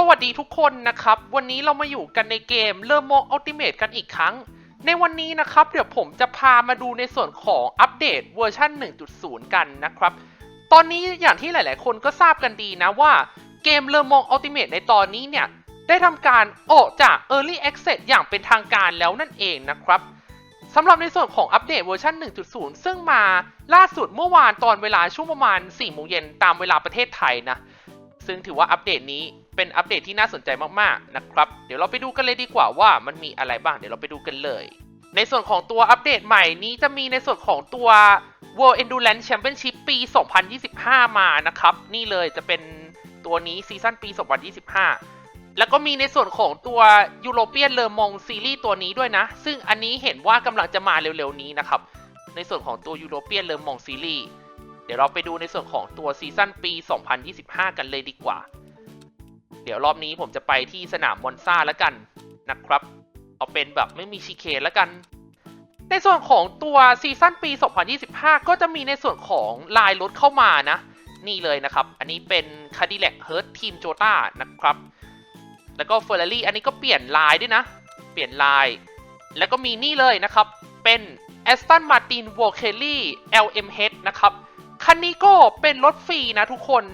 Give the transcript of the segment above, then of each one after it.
สวัสดีทุกคนนะครับ วันนี้เรามาอยู่กันในเกมเริ่มโมอัลติเมทกันอีกครั้ง ในวันนี้นะครับ เดี๋ยวผมจะพามาดูในส่วนของอัปเดตเวอร์ชัน1.0 กันนะครับ ตอนนี้อย่างที่หลาย ๆ คนก็ทราบกันดีนะว่าเกมเริ่มโมอัลติเมทในตอนนี้เนี่ย ได้ทำการออกจาก Early Access อย่างเป็นทางการแล้วนั่นเองนะครับสำหรับในส่วนของอัปเดตเวอร์ชัน1.0 ซึ่งมาล่าสุดเมื่อวานตอนเวลาช่วงประมาณ4โมงเย็นตามเวลาประเทศไทยนะซึ่งถือว่าอัปเดตนี้ เป็นอัปเดตที่น่าสนใจมากๆนะครับ เดี๋ยวเราไปดูกันเลยดีกว่าว่ามันมีอะไรบ้าง เดี๋ยวเราไปดูกันเลย ในส่วนของตัวอัปเดตใหม่นี้จะมีในส่วนของตัว World Endurance Championship ปี 2025 มานะครับ นี่เลยจะเป็นตัวนี้ซีซั่นปี 2025 แล้วก็มีในส่วนของตัว European Le Mans Series ตัวนี้ด้วยนะ ซึ่งอันนี้เห็นว่ากำลังจะมาเร็วๆนี้นะครับ ในส่วนของตัว European Le Mans Series เดี๋ยวเราไปดูในส่วนของตัวซีซั่นปี 2025 กันเลยดีกว่า เดี๋ยวรอบนี้ผมจะไปที่สนามมอนซาแล้วกันนะครับ เอาเป็นแบบไม่มีชิเคนแล้วกัน ในส่วนของตัวซีซั่นปี 2025 ก็จะมีในส่วนของลายรถเข้ามานะ นี่เลยนะครับ อันนี้เป็น Cadillac Hurt Team Jota นะครับ แล้วก็ Ferrari อันนี้ก็เปลี่ยนลายด้วยนะ เปลี่ยนลาย แล้วก็มีนี่เลยนะครับ เป็น Aston Martin v o l k e l y LMH นะครับ คันนี้ก็เป็นรถฟรีนะทุกคน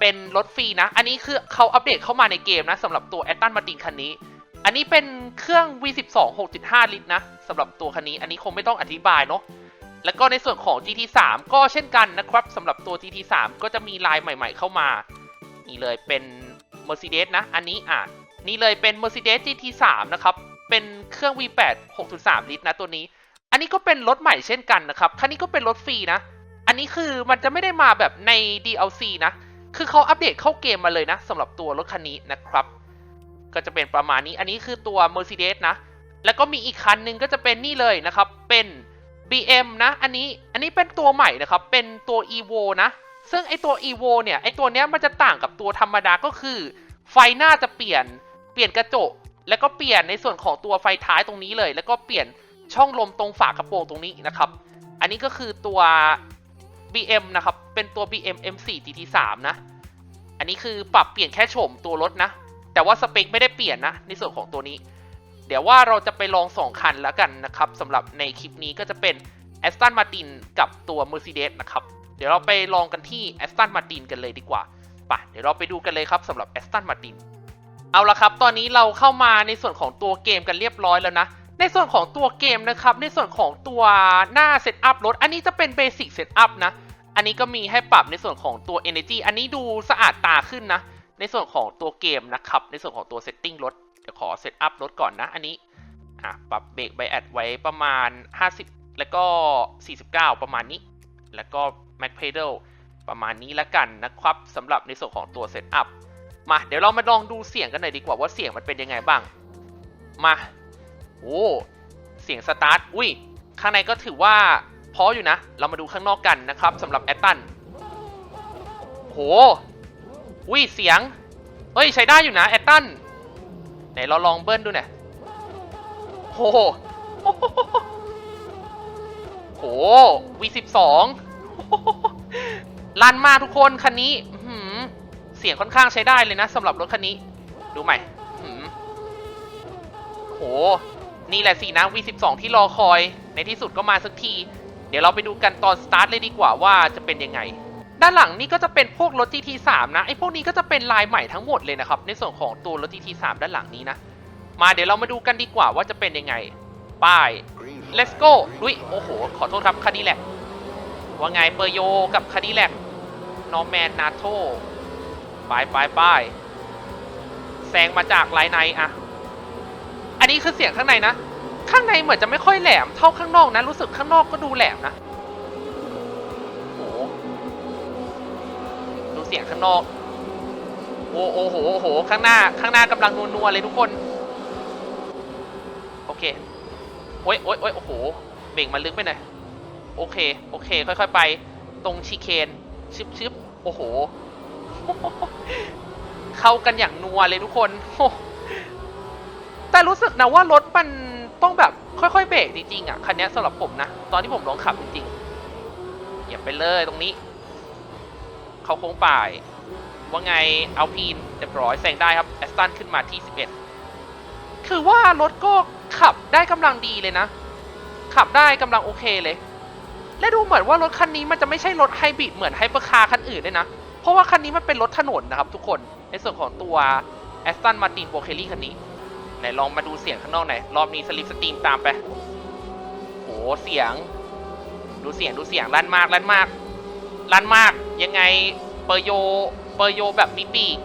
เป็นรถฟรีนะ อันนี้คือเขาอัปเดตเข้ามาในเกมนะสำหรับตัว Aston Martin คันนี้ อันนี้เป็นเครื่อง V12 6.5 ลิตรนะสำหรับตัวคันนี้ อันนี้คงไม่ต้องอธิบายเนาะ แล้วก็ในส่วนของ GT3 ก็เช่นกันนะครับสำหรับตัว GT3 ก็จะมีลายใหม่ ๆ เข้ามา นี่เลยเป็น Mercedes นะ อันนี้อะ นี่เลยเป็น Mercedes GT3 นะครับ เป็นเครื่อง V8 6.3 ลิตรนะตัวนี้ อันนี้ก็เป็นรถใหม่เช่นกันนะครับ คันนี้ก็เป็นรถฟรีนะ อันนี้คือมันจะไม่ได้มาแบบใน DLC นะ คือเขาอัปเดตเข้าเกมมาเลยนะสำหรับตัวรถคันนี้นะครับ ก็จะเป็นประมาณนี้ อันนี้คือตัว Mercedes นะ แล้วก็มีอีกคันหนึ่งก็จะเป็นนี่เลยนะครับ เป็น BM นะ อันนี้ อันนี้เป็นตัวใหม่นะครับ เป็นตัว Evo นะ ซึ่งไอตัว Evo เนี่ย ไอตัวเนี้ยมันจะต่างกับตัวธรรมดาก็คือ ไฟหน้าจะเปลี่ยน เปลี่ยนกระจก แล้วก็เปลี่ยนในส่วนของตัวไฟท้ายตรงนี้เลย แล้วก็เปลี่ยนช่องลมตรงฝากระโปรงตรงนี้นะครับ อันนี้ก็คือตัว BM นะครับ เป็นตัว BM M4 GT3 นะ อันนี้คือปรับเปลี่ยนแค่โฉมตัวรถนะ แต่ว่าสเปคไม่ได้เปลี่ยนนะ ในส่วนของตัวนี้ เดี๋ยวว่าเราจะไปลองสองคันแล้วกันนะครับสำหรับในคลิปนี้ก็จะเป็น Aston Martin กับตัว Mercedes นะครับ เดี๋ยวเราไปลองกันที่ Aston Martin กันเลยดีกว่าไปเดี๋ยวเราไปดูกันเลยครับสำหรับ Aston Martin เอาละครับ ตอนนี้เราเข้ามาในส่วนของตัวเกมกันเรียบร้อยแล้วนะ ในส่วนของตัวเกมนะครับ ในส่วนของตัวหน้าเซตอัพรถ อันนี้จะเป็นเบสิกเซตอัพนะ อันนี้ก็มีให้ปรับในส่วนของตัว Energy อันนี้ดูสะอาดตาขึ้นนะ ในส่วนของตัวเกมนะครับ ในส่วนของตัวเซตติ้งรถ เดี๋ยวขอเซตอัพรถก่อนนะ อันนี้ อะ ปรับเบรกไบแอดไว้ประมาณ 50 แล้วก็ 49 ประมาณนี้ แล้วก็ Mac Pedal ประมาณนี้แล้วกันนะครับสำหรับในส่วนของตัวเซตอัพมา เดี๋ยวเรามาลองดูเสียงกันหน่อยดีกว่าว่าเสียงมันเป็นยังไงบ้าง มา โอ้ เสียงสตาร์ท อุ้ย ข้างในก็ถือว่า พออยู่นะ เรามาดูข้างนอกกันนะครับสำหรับแอตตันโหอุ้ยเสียงเฮ้ยใช้ได้อยู่นะแอตตันไหนเราลองเบิ้ลดูหน่อยโหโห V12 ลั่นมากทุกคนคันนี้เสียงค่อนข้างใช้ได้เลยนะสำหรับรถคันนี้ ดูใหม่โห นี่แหละสินะ V12 ที่รอคอย ในที่สุดก็มาสักที ดี๋ยวเราไปดูกันตอนสตาร์ทเลยดีกว่าว่าจะเป็นยังไง ด้านหลังนี่ก็จะเป็นพวกรถ GT3 นะไอ้พวกนี้ก็จะเป็นลายใหม่ทั้งหมดเลยนะครับในส่วนของตัวรถ GT3 ด้านหลังนี้นะมาเดี๋ยวเรามาดูกันดีกว่าว่าจะเป็นยังไงป้าย let's go ลุยโอ้โห ขอโทษครับคันนี้แหละว่าไงเปอร์โยกับคดิแหลกนอร์แมนนาโตไปไปไปแซงมาจากไลน์ในอะอันนี้คือเสียงข้างในนะ ข้างในเหมือนจะไม่ค่อยแหลมเท่าข้างนอกนะ รู้สึกข้างนอกก็ดูแหลมนะโอ้โหดูเสียงข้างนอก โอ้โอ้โหโอ้โห ข้างหน้า ข้างหน้ากำลังนัวๆเลยทุกคน โอเค โอ้ยโอ้ยโอ้ยโอ้โห เบ่งมาลึกไปหน่อย โอเค โอเค ค่อยๆไป ตรงชิเคนชึบชึบโอ้โห เข้ากันอย่างนัวเลยทุกคน แต่รู้สึกนะว่ารถมัน ต้องแบบค่อยๆเบรกจริงๆอะคันนี้สำหรับผมนะ ตอนที่ผมลองขับจริงๆอย่าไปเลยตรงนี้ เขาโค้งป่าย ว่าไงเอาพีนจะรียบร้อยแซงได้ครับแอสตันขึ้นมาที่ 11 คือว่ารถก็ขับได้กำลังดีเลยนะ ขับได้กำลังโอเคเลย และดูเหมือนว่ารถคันนี้มันจะไม่ใช่รถไฮบริดเหมือนไฮเปอร์คาร์คันอื่นเลยนะ เพราะว่าคันนี้มันเป็นรถถนนนะครับทุกคนในส่วนของตัว Aston Martin p o c e l l y คันนี้ ไหนลองมาดูเสียงข้างนอกหน่อยรอบนี้สลิปสตรีมตามไปโหเสียง ดูเสียงดูเสียงลั่นมากลั่นมากลั่นมากยังไงเปอร์โยเปอร์โยแบบมีปีก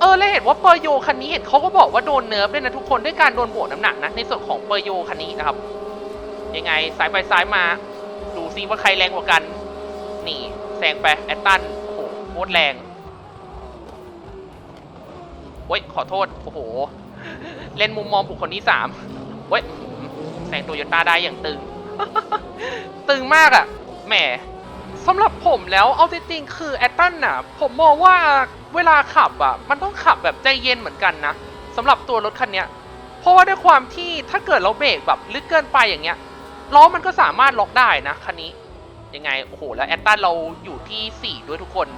เออแล้วเห็นว่าเปอร์โยคันนี้เห็นเขาก็บอกว่าโดนเนิร์ฟด้วยนะทุกคนด้วยการโดนโบวกน้ำหนักนะในส่วนของเปอร์โยคันนี้นะครับ ยังไงซ้ายไปซ้ายมา ดูซิว่าใครแรงกว่ากัน นี่แซงไปแอตตันโอ้โหโคตรแรงเว้ยขอโทษโอ้โห เล่นมุมมองบุคคลที่สามเว้ยแซงโตโยต้าได้อย่างตึง ตึงมากอะ่ะแหมสำหรับผมแล้วเอาจริงๆคือแอตตันน่ะ ผมมองว่าเวลาขับอะ มันต้องขับแบบใจเย็นเหมือนกันนะสำหรับตัวรถคันเนี้ยเพราะว่าด้วยความที่ถ้าเกิดเราเบรกแบบลึกเกินไปอย่างเงี้ยล้อมันก็สามารถล็อกได้นะคันนี้ยังไงโอ้โหแล้วแอตตันเราอยู่ที่4ด้วยทุกคน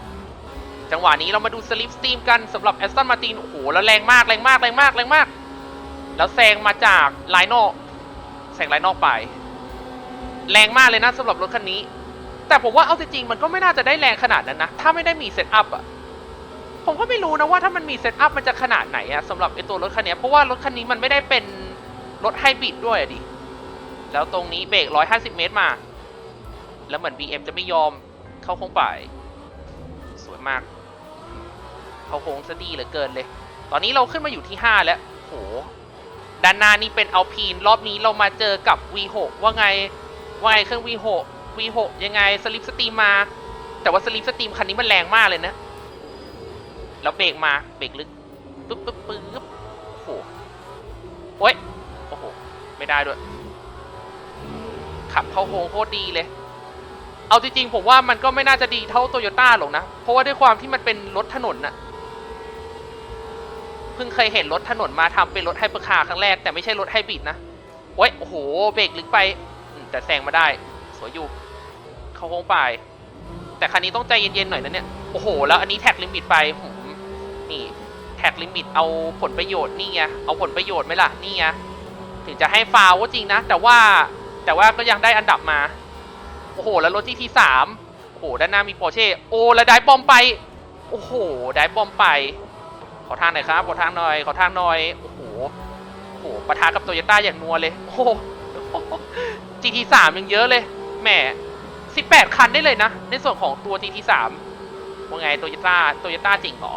จังหวะนี้เรามาดูสลิปสตีมกันสำหรับแอสตันมาตินโอ้โหแล้วแรงมากแรงมากแรงมากแรงมาก แล้วแซงมาจากไลน์นอกแซงไลน์นอกไป แรงมากเลยนะสำหรับรถคันนี้ แต่ผมว่าเอาจริงๆมันก็ไม่น่าจะได้แรงขนาดนั้นนะ ถ้าไม่ได้มีเซตอัพอะผมก็ไม่รู้นะว่าถ้ามันมีเซตอัพมันจะขนาดไหนอะสำหรับไอตัวรถคันนี้เพราะว่ารถคันนี้มันไม่ได้เป็นรถไฮบริดด้วยอะดิแล้วตรงนี้เบรก150 เมตรมา แล้วเหมือน BM จะไม่ยอมเข้าโค้งไปสวยมาก เขาโค้งซะดีเหลือเกินเลย ตอนนี้เราขึ้นมาอยู่ที่ 5 แล้วโหด้านหน้านี่เป็นเอาพีนรอบนี้เรามาเจอกับ V6 ว่าไงว่าไงเครื่อง V6 V6 ยังไงสลิปสตรีมมา แต่ว่าสลิปสตรีมคันนี้มันแรงมากเลยนะแล้วเบรกมาเบรกลึกปึ๊บปึ๊บปึ๊บโอ้โหโอ้ยโอ้โหไม่ได้ด้วย ขับเข้าโค้งโคตรดีเลย เอาจริงๆผมว่ามันก็ไม่น่าจะดีเท่าโตโยต้าหรอกนะ เพราะว่าด้วยความที่มันเป็นรถถนนน่ะ พิ่งเคยเห็นรถถนนมาทำเป็นรถไฮเปอร์คาร์ครั้งแรกแต่ไม่ใช่รถไฮบริดนะโอ้ยโอ้โหเบรกลึกไปแต่แซงมาได้ สวยอยู่ เข้าโค้งไป แต่คันนี้ต้องใจเย็นๆหน่อยนะเนี่ยโอ้โห แล้วอันนี้แท็กลิมิตไปนี่แท็กลิมิตเอาผลประโยชน์นี่ไงเอาผลประโยชน์ไหมล่ะนี่ไงถึงจะให้ฟาวก็จริงนะ แต่ว่าแต่ว่าก็ยังได้อันดับมา โอ้โห แล้วรถที่ที่สามโอ้โห ด้านหน้ามีปอร์เช่ โอ้ แล้วได้บอมไป โอ้โห ได้บอมไป ขอทางหน่อยครับ ขอทางหน่อย ขอทางหน่อย โอ้โห โอ้โหปะทะกับโตโยต้าอย่างนัวเลย โอ้โห GT สามยังเยอะเลย แหมสิบแปดคันได้เลยนะ ในส่วนของตัว GT สามว่าไงโตโยต้าโตโยต้าจริงหรอ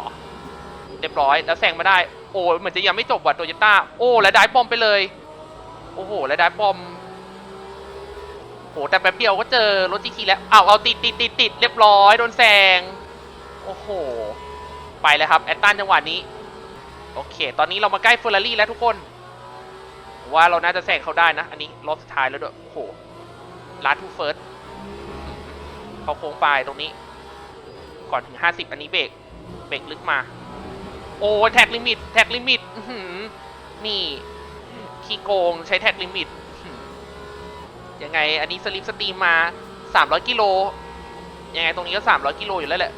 เรียบร้อย แล้วแซงมาได้ โอ้เหมือนจะยังไม่จบว่ะโตโยต้า โอ้แล้วได้บอมไปเลย โอ้โหแล้วได้บอมโหแต่แป๊บเดียวก็เจอรถ GT แล้วเอาเอาติดติดติดติดเรียบร้อยโดนแซง โอ้โห ไปแล้วครับแอตตันจังหวะนี้ โอเค ตอนนี้เรามาใกล้เฟอร์รารี่แล้วทุกคน ว่าเราน่าจะแซงเขาได้นะ อันนี้รอบสุดท้ายแล้วด้วย โอ้โหลาทูเฟิร์สเขาโค้งปลายตรงนี้ ก่อนถึง 50 อันนี้เบรกเบรกลึกมา โอ้แท็กลิมิต แท็กลิมิตนี่ขี้โกงใช้แท็กลิมิตยังไง อันนี้สลิปสตรีมมา 300 กิโลยังไงตรงนี้ก็ 300 กิโลอยู่แล้วแหละ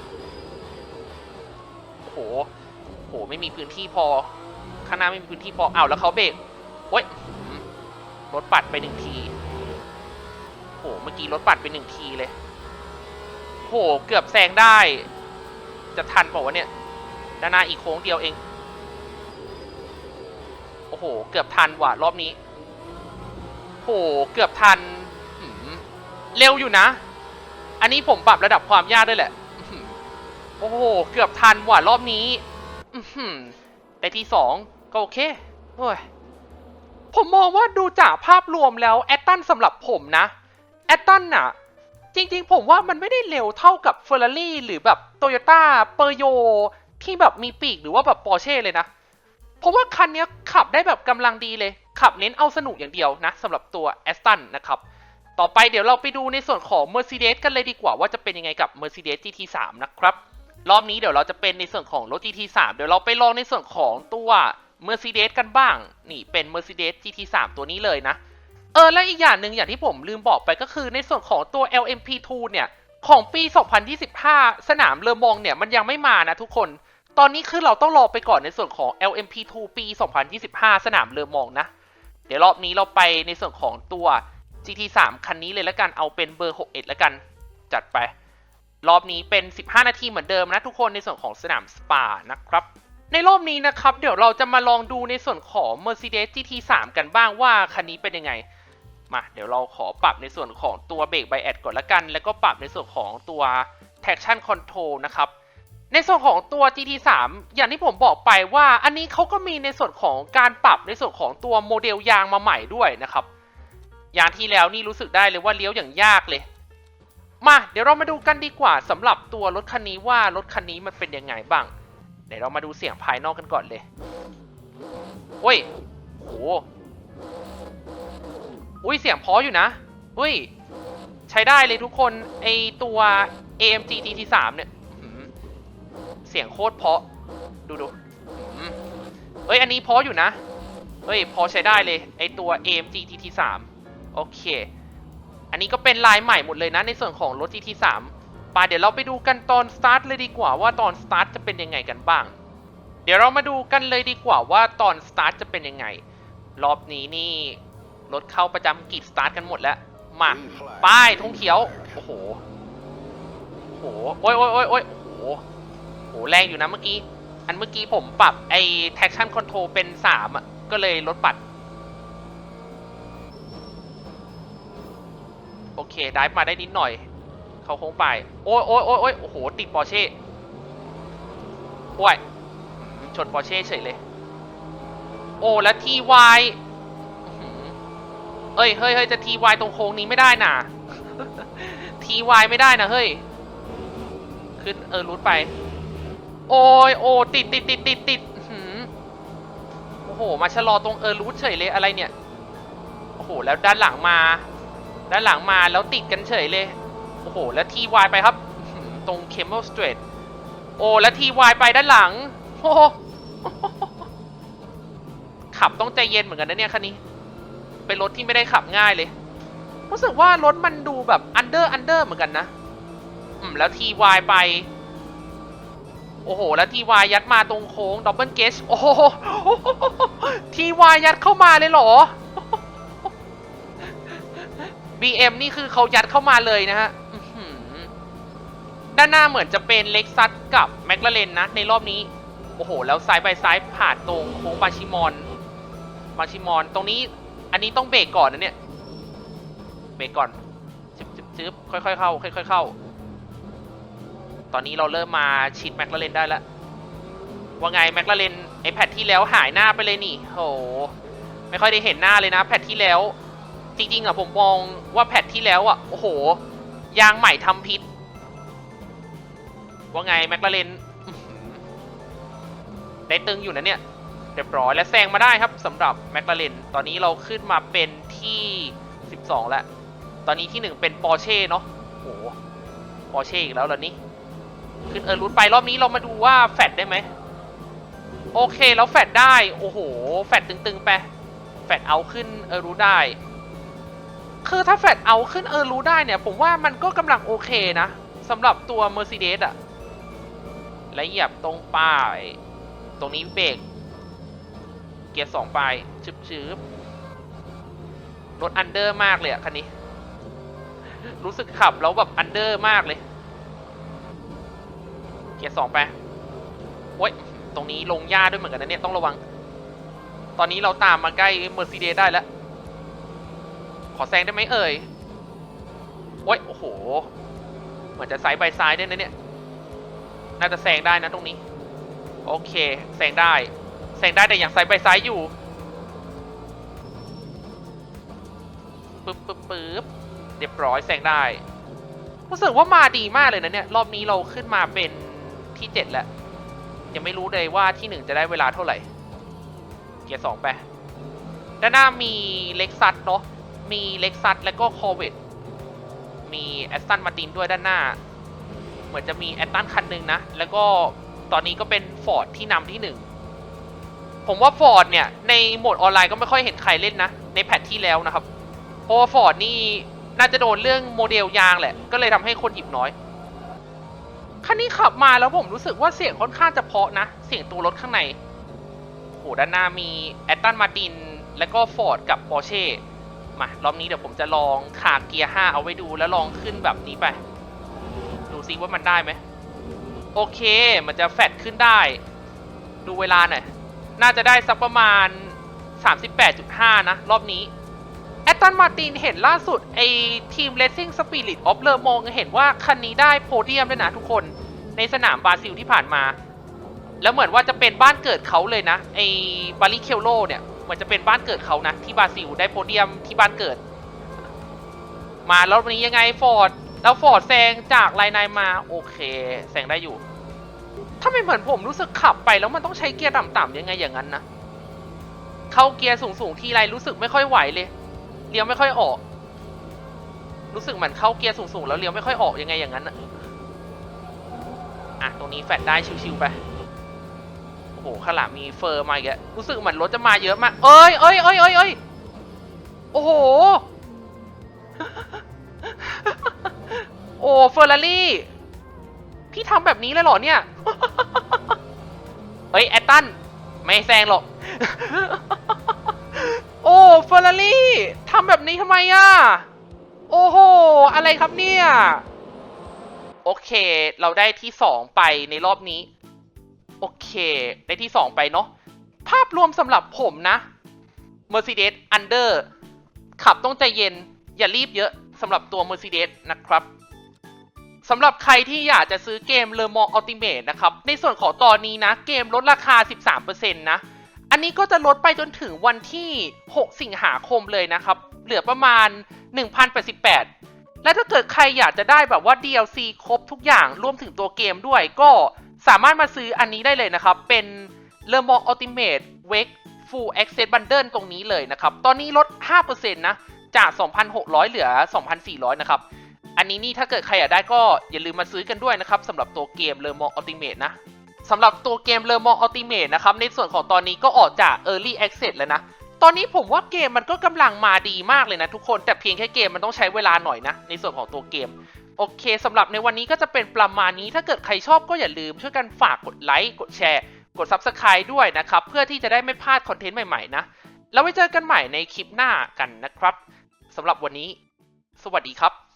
โอ้โหโห ไม่มีพื้นที่พอ ข้างหน้าไม่มีพื้นที่พออ้าวแล้วเขาเบรกโอ้ยรถปัดไปหนึ่งทีโห เมื่อกี้รถปัดไปหนึ่งทีเลยโห เกือบแซงได้ จะทันเปล่าวะเนี่ย ด้านหน้าอีกโค้งเดียวเอง โอ้โห เกือบทันว่ะรอบนี้โห เกือบทัน เร็วอยู่นะ อันนี้ผมปรับระดับความยากด้วยแหละ โอ้โห เกือบทันว่ะรอบนี้ อือหือแต่ที่สองก็โอเคโอ้ยผมมองว่าดูจากภาพรวมแล้วแอตตันสำหรับผมนะ แอตตันน่ะ จริงๆ ผมว่ามันไม่ได้เร็วเท่ากับเฟอร์รารี่หรือแบบโตโยต้าเปอร์โยที่แบบมีปีกหรือว่าแบบปอร์เช่เลยนะผมว่าคันนี้ขับได้แบบกำลังดีเลย ขับเน้นเอาสนุกอย่างเดียวนะสำหรับตัวแอสตันนะครับ ต่อไปเดี๋ยวเราไปดูในส่วนของ Mercedes กันเลยดีกว่าว่าจะเป็นยังไงกับ Mercedes GT3 นะครับ รอบนี้เดี๋ยวเราจะเป็นในส่วนของรถ GT3 เดี๋ยวเราไปลองในส่วนของตัว Mercedes กันบ้าง นี่เป็น Mercedes GT3 ตัวนี้เลยนะ เออ และอีกอย่างหนึ่งอย่างที่ผมลืมบอกไปก็คือในส่วนของตัว LMP2 เนี่ย ของปี 2025 สนามเลอมองเนี่ย มันยังไม่มานะทุกคน ตอนนี้คือเราต้องรอไปก่อนในส่วนของ LMP2 ปี 2025 สนามเลอมองนะ เดี๋ยวรอบนี้เราไปในส่วนของตัว GT3 คันนี้เลยแล้วกัน เอาเป็นเบอร์ 61แล้วกัน จัดไป รอบนี้เป็น 15 นาทีเหมือนเดิมนะทุกคนในส่วนของสนามสปานะครับ ในรอบนี้นะครับ เดี๋ยวเราจะมาลองดูในส่วนของ Mercedes GT3 กันบ้างว่าคันนี้เป็นยังไง มาเดี๋ยวเราขอปรับในส่วนของตัวเบรกไบแอดก่อนละกัน แล้วก็ปรับในส่วนของตัว traction control นะครับในส่วนของตัว GT3 อย่างที่ผมบอกไปว่า อันนี้เขาก็มีในส่วนของการปรับในส่วนของตัวโมเดลยางมาใหม่ด้วยนะครับ ยางที่แล้วนี่รู้สึกได้เลยว่าเลี้ยวอย่างยากเลย มาเดี๋ยวเรามาดูกันดีกว่าสำหรับตัวรถคันนี้ว่ารถคันนี้มันเป็นยังไงบ้าง เดี๋ยวเรามาดูเสียงภายนอกกันก่อนเลยโอ้ยโหอุ้ยเสียงเพออยู่นะอุ้ยใช้ได้เลยทุกคนไอตัว AMG GT3 เนี่ยเสียงโคตรเพาะ ดูดูเอ้ยอันนี้เพราะอยู่นะเฮ้ยพอใช้ได้เลยไอตัว AMG GT3 โอเค อันนี้ก็เป็นลายใหม่หมดเลยนะในส่วนของรถ GT3 ไปเดี๋ยวเราไปดูกันตอนสตาร์ทเลยดีกว่าว่าตอนสตาร์ทจะเป็นยังไงกันบ้าง เดี๋ยวเรามาดูกันเลยดีกว่าว่าตอนสตาร์ทจะเป็นยังไง รอบนี้นี่รถเข้าประจำกิจสตาร์ทกันหมดแล้ว มาป้ายธงเขียว โอ้โห โอ้โห โอ้ยโอ้ยโอ้ยโอ้ยโอ้โหโห แรงอยู่นะเมื่อกี้ อันเมื่อกี้ผมปรับไอ้ traction control เป็นสามอะ ก็เลยลดปัด โอเคได้มาได้นิดหน่อย เขาโค้งไป โอ้ยโอ้ยโอ้ยโอ้ยโอ้โห ติดปอร์เช่โอ้ยชนปอร์เช่เฉยเลย โอ้แล้วทีวายเอ้ย เฮ้ยเฮ้ยจะทีวายตรงโค้งนี้ไม่ได้น่ะทีวายไม่ได้นะเฮ้ย ขึ้นเออรูทไป โอ้ยโอ้ติดติดติดติดติดโอ้โห มาชะลอตรงเออรูทเฉยเลยอะไรเนี่ย โอ้โห แล้วด้านหลังมา ด้านหลังมาแล้วติดกันเฉยเลย โอ้โห แล้วทีวายไปครับ ตรงเคมเ l ลสตรทโอ้ แล้วทีวายไปด้านหลัง โอ้โหขับต้องใจเย็นเหมือนกันนะเนี่ยคันนี้ เป็นรถที่ไม่ได้ขับง่ายเลย รู้สึกว่ารถมันดูแบบอันเดอร์อันเดอร์เหมือนกันนะ อืม แล้วทีวายไป โอ้โห แล้วทีวายยัดมาตรงโค้งดับเบิลเกชโอ้โหทีวายยัดเข้ามาเลยเหรอ BM นี่คือเขายัดเข้ามาเลยนะฮะด้านหน้าเหมือนจะเป็นเล็กซัสกับแมคลาเรนนะ ในรอบนี้ โอ้โห แล้วซ้ายไปซ้ายผ่านตรงโค้งบาชิมอนบาชิมอน ตรงนี้ อันนี้ต้องเบรกก่อนนะเนี่ย เบรกก่อนจึ๊บจึ๊บจึ๊บค่อยๆ เข้า ค่อยๆ เข้า ตอนนี้เราเริ่มมาชิดแมคลาเรนได้แล้ว ว่าไงแมคลาเรนไอแพทที่แล้วหายหน้าไปเลยนี่โห ไม่ค่อยได้เห็นหน้าเลยนะแพทที่แล้ว จริงๆอะผมมองว่าแพทที่แล้วอะโอ้โห ยางใหม่ทำพิษ ว่าไงแมคลาเรนได้ตึงอยู่นะเนี่ยเรียบร้อยและแซงมาได้ครับสำหรับแมคลาเรนตอนนี้เราขึ้นมาเป็นที่ 12 แล้ว ตอนนี้ที่ 1 เป็นปอร์เช่เนาะโอ้โหปอร์เช่อีกแล้วเหรอนี่ขึ้นเออรูทไปรอบนี้เรามาดูว่าแฟดได้ไหมโอเคแล้วแฟดได้ โอ้โห แฟดตึงๆไป แฟดเอาขึ้นเออรูทได้ คือถ้าแฟดเอาขึ้นเออรู้ได้เนี่ย ผมว่ามันก็กำลังโอเคนะสำหรับตัว Mercedes อะและเหยียบตรงป้าย ตรงนี้เบรกเกียร์สองไปชึบชึบรถอันเดอร์มากเลยอะคันนี้ รู้สึกขับแล้วแบบอันเดอร์มากเลย เกียร์สองไปโอ้ยตรงนี้ลงหญ้าด้วยเหมือนกันนะเนี่ยต้องระวัง ตอนนี้เราตามมาใกล้ Mercedes ได้แล้ว ขอแซงได้ไหมเอ่ย โอ้ย โอ้โห เหมือนจะไซด์ไปซ้ายด้นะเนี่ย น่าจะแซงได้นะตรงนี้ โอเค แซงได้ แซงได้แต่อยังไซด์ไปซ้ายอยู่ ปึ๊บปึ๊บปึ๊บเรียบร้อยแซงได้ รู้สึกว่ามาดีมากเลยนะเนี่ย รอบนี้เราขึ้นมาเป็นที่เจ็ดแล้ว ยังไม่รู้เลยว่าที่หนึ่งจะได้เวลาเท่าไหร่ เกียร์สองไปด้านหน้ามีเล็กซัสเนาะ มีเล็กซัสแล้วก็คอร์เวตมีแอสตันมาตินด้วยด้านหน้า เหมือนจะมีแอสตันคันหนึ่งนะ แล้วก็ตอนนี้ก็เป็นฟอร์ดที่นำที่หนึ่งผมว่าฟอร์ดเนี่ย ในโหมดออนไลน์ก็ไม่ค่อยเห็นใครเล่นนะ ในแพทที่แล้วนะครับ เพราะว่าฟอร์ดนี่น่าจะโดนเรื่องโมเดลยางแหละ ก็เลยทำให้คนหยิบน้อยคันนี้ขับมาแล้วผมรู้สึกว่าเสียงค่อนข้างจะเพาะนะ เสียงตัวรถข้างในโหด้านหน้ามีแอตตันมาติน และก็ฟอร์ดกับปอร์เช่ มารอบนี้เดี๋ยวผมจะลองขาเกียร์5เอาไว้ดูแล้วลองขึ้นแบบนี้ไป ดูซิว่ามันได้ไหมโอเค มันจะแฟดขึ้นได้ ดูเวลาหน่อย น่าจะได้สักประมาณ 38.5 นะ รอบนี้แอตตันมาตินเห็นล่าสุด ไอทีม Racing Spirit of Le Mans เห็นว่าคันนี้ได้โพเดียมด้วยนะทุกคน ในสนามบราซิลที่ผ่านมา แล้วเหมือนว่าจะเป็นบ้านเกิดเขาเลยนะ ไอบาริเคลโลเนี่ย เหมือนจะเป็นบ้านเกิดเขานะ ที่บราซิลได้โพเดียมที่บ้านเกิด มาแล้ววันนี้ยังไงฟอร์ดแล้วฟอร์ดแซงจากไลน์นายมาโอเคแซงได้อยู่ถ้าไม่เหมือนผมรู้สึกขับไปแล้วมันต้องใช้เกียร์ต่ำๆยังไงอย่างนั้นนะเข้าเกียร์สูงๆทีไรรู้สึกไม่ค่อยไหวเลยเลี้ยวไม่ค่อยออก รู้สึกเหมือนเข้าเกียร์สูงๆแล้วเลี้ยวไม่ค่อยออกยังไงอย่างนั้นอะอะตรงนี้แฟดได้ชิวๆไป อ้โหข้างหลังมีเฟอร์มาอีกแล้วรู้สึกเหมือนรถจะมาเยอะมาก เอ้ยเอ้ยเอ้ยเอ้ยเอ้ยโอ้โห โอ้เฟอร์รารี่ พี่ทำแบบนี้เลยเหรอเนี่ย เฮ้ยแอตตัน ไม่แซงหรอก โอ้เฟอร์รารี่ทำแบบนี้ทำไมอะ โอ้โห อะไรครับเนี่ย โอเค เราได้ที่สองไปในรอบนี้ โอเคได้ที่สองไปเนาะภาพรวมสำหรับผมนะ Mercedes Under ขับต้องใจเย็น อย่ารีบเยอะสำหรับตัว Mercedes นะครับสำหรับใครที่อยากจะซื้อเกม Le Mans Ultimate นะครับ ในส่วนของตอนนี้นะ เกมลดราคา 13%นะ อันนี้ก็จะลดไปจนถึงวันที่ 6 สิงหาคมเลยนะครับ เหลือประมาณ 1,088 และถ้าเกิดใครอยากจะได้แบบว่า DLC ครบทุกอย่างรวมถึงตัวเกมด้วยก็ สามารถมาซื้ออันนี้ได้เลยนะครับ เป็น Le Mans Ultimate Wake Full Access Bundle ตรงนี้เลยนะครับ ตอนนี้ลด 5%นะ จาก 2,600 เหลือ 2,400 นะครับ อันนี้นี่ถ้าเกิดใครอยากได้ก็อย่าลืมมาซื้อกันด้วยนะครับสำหรับตัวเกม Le Mans Ultimate นะสำหรับตัวเกม Le Mans Ultimate นะครับ ในส่วนของตอนนี้ก็ออกจาก Early Access แล้วนะ ตอนนี้ผมว่าเกมมันก็กำลังมาดีมากเลยนะทุกคน แต่เพียงแค่เกมมันต้องใช้เวลาหน่อยนะ ในส่วนของตัวเกม โอเคสำหรับในวันนี้ก็จะเป็นประมาณนี้ถ้าเกิดใครชอบก็อย่าลืมช่วยกันฝากกดไลค์กดแชร์กด Subscribe ด้วยนะครับ เพื่อที่จะได้ไม่พลาดคอนเทนต์ใหม่ๆนะ แล้วไว้เจอกันใหม่ในคลิปหน้ากันนะครับสำหรับวันนี้ สวัสดีครับ